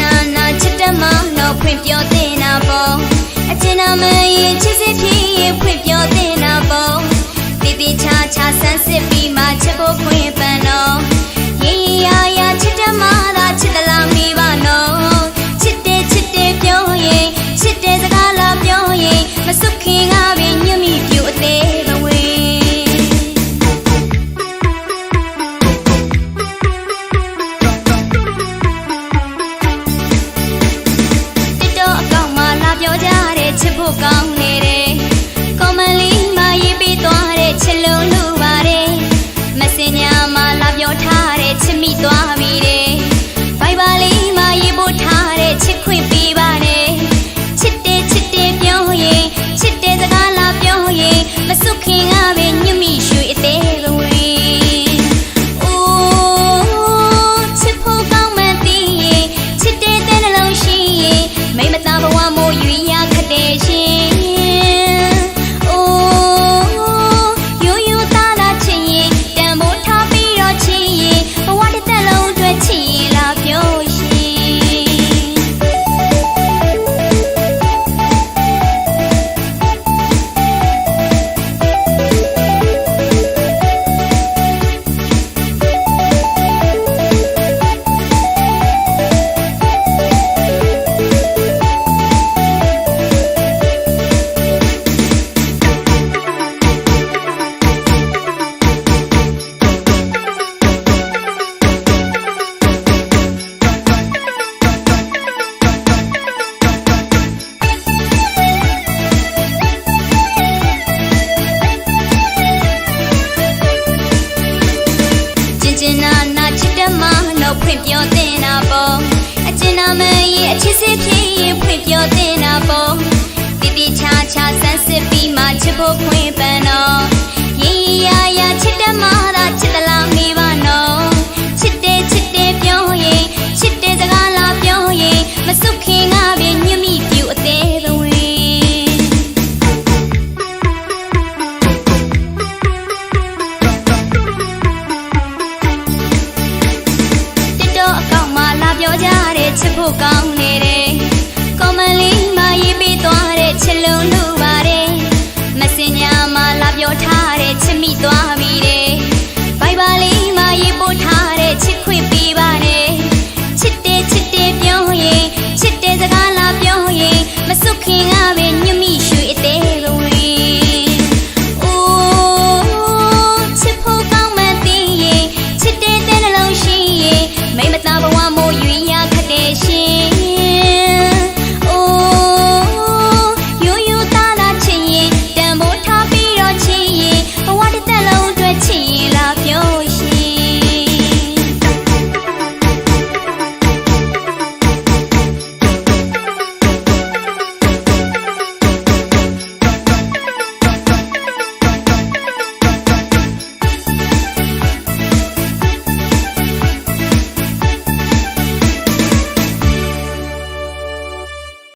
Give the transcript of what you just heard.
နာနာချစ်တတ်မောင်တော့ခွင့်ပြောတင်နာပေါ်အချင်းနာမရင်ချစ်စစ်ဖြစ်ရင်ခွင့်ပြောတင်နာပေါ်တိတိချာချာဆန်းစစ်ပြီးမှချစ်ဖို့ခွင့် か လို့ဖွင့်ပြောတင်တာပေါ့အကျဉ်းနာမည်ရဲ့အချစ်စစ်ဖြစ်ရင်ဖွင့်ပြောတင်တာပေါ့ပြပြချာချာဆန်းစစ်ပြီးမှချစ်ဖို့ခွင့်ပန်တော့ ချစ်ဖို့ကောင်းနေတယ်